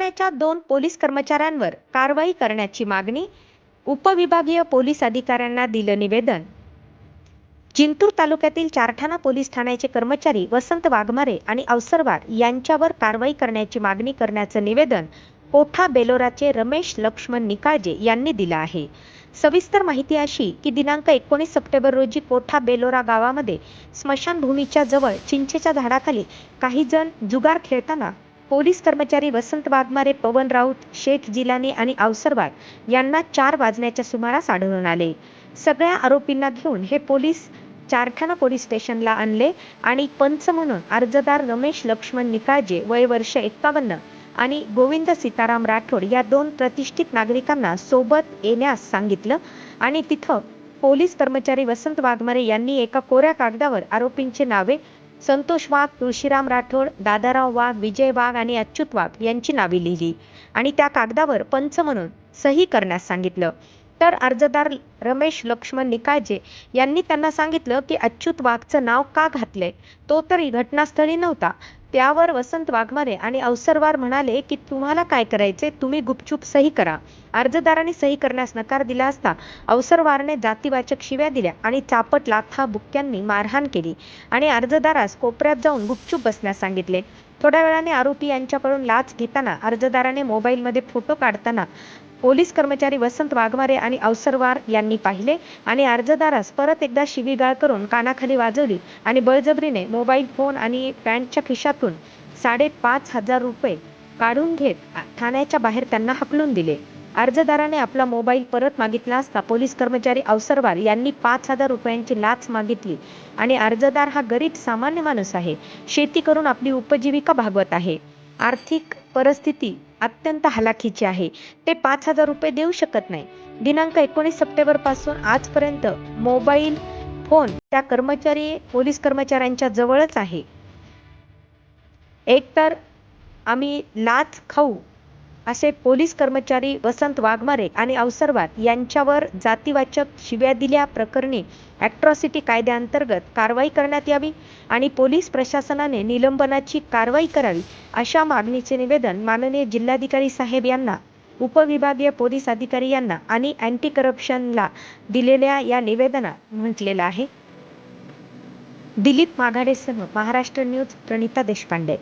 चारठाण्याच्या दोन पोलीस कर्मचाऱ्यांवर कारवाई करण्याची मागणी उपविभागीय पोलीस अधिकाऱ्यांना दिलं निवेदन. जिंतूर तालुक्यातील चारठाणा पोलीस ठाण्याचे कर्मचारी वसंत वाघमारे आणि अवसरवार यांच्यावर कारवाई करण्याची मागणी करण्याचं निवेदन कोठा बेलोराचे रमेश लक्ष्मण निकाळजे यांनी दिलं आहे. सविस्तर माहिती अशी की दिनांक एकोणीस सप्टेंबर रोजी कोठा बेलोरा गावामध्ये स्मशानभूमीच्या जवळ चिंचेच्या झाडाखाली काही जण जुगार खेळताना पोलीस कर्मचारी वसंत वाघमारे पवन राऊत शेख जिलानी आणि अवसरवार यांना चार वाजण्याच्या सुमारास आढळून आले. सगळ्या आरोपींना घेऊन हे पोलीस चारखाना पोलीस स्टेशनला आणले आणि पंच म्हणून अर्जदार रमेश लक्ष्मण निकाळजे वय वर्ष एक्कावन्न आणि गोविंद सीताराम राठोड या दोन प्रतिष्ठित नागरिकांना सोबत येण्यास सांगितलं आणि तिथं पोलीस कर्मचारी वसंत वाघमारे यांनी एका कोऱ्या कागदावर आरोपींची नावे संतोष वाघ तुळशीराम राठोड दादाराव वाघ विजय वाघ आणि अच्युत वाघ यांची नावे लिहिली. आणि त्या कागदावर पंच म्हणून सही करण्यास सांगितलं. तर अर्जदार रमेश लक्ष्मण निकाळजे यांनी त्यांना सांगितलं की अच्युत वाघचं नाव का घातलंय? तो तरी घटनास्थळी नव्हता. त्यावर वसंत वाघमारे आणि अवसरवार म्हणाले की तुम्हाला काय करायचे तुम्ही गुपचूप सही करा. अर्जदारांनी सही करण्यास नकार दिला असता अवसरवारने जातीवाचक शिव्या दिल्या आणि चापट लाथा बुक्क्यांनी मारहाण केली आणि अर्जदारास कोपऱ्यात जाऊन गुपचूप बसण्यास सांगितले. थोड्या वेळाने आरोपी यांच्याकडून लाच घेताना अर्जदाराने मोबाईलमध्ये फोटो काढताना पोलीस कर्मचारी वसंत वाघमारे आणि अवसरवार यांनी पाहिले आणि अर्जदारास परत एकदा शिवीगाळ करून कानाखाली वाजवली आणि बळजबरीने मोबाईल फोन आणि पॅन्टच्या खिशातून साडेपाच हजार रुपये काढून घेत ठाण्याच्या बाहेर त्यांना हकलून दिले. अर्जदाराने आपला मोबाईल परत मागितला असता पोलीस कर्मचारी अवसरवार यांनी पाच हजार रुपयांची लाच मागितली. आणि अर्जदार हा गरीब सामान्य माणूस आहे. शेती करून आपली उपजीविका भागवत आहे. आर्थिक परिस्थिती अत्यंत हलाखीची आहे. ते पाच हजार रुपये देऊ शकत नाही. दिनांक एकोणीस सप्टेंबरपासून आजपर्यंत मोबाईल फोन त्या कर्मचारी पोलीस कर्मचाऱ्यांच्या जवळच आहे. एकतर आम्ही लाच खाऊ असे पोलीस कर्मचारी वसंत वाघमारे आणि अवसरवाद यांच्यावर जातीवाचक शिव्या दिल्या प्रकरणी ॲट्रॉसिटी कायद्याअंतर्गत कारवाई करण्यात यावी आणि पोलीस प्रशासनाने निलंबनाची कारवाई करावी अशा मागणीचे निवेदन माननीय जिल्हाधिकारी साहेब यांना उपविभागीय पोलीस अधिकारी यांना आणि अँटी करप्शनला दिलेल्या या निवेदनात म्हटलेलं आहे. दिलीप माघाडेसह महाराष्ट्र न्यूज प्रणिता देशपांडे.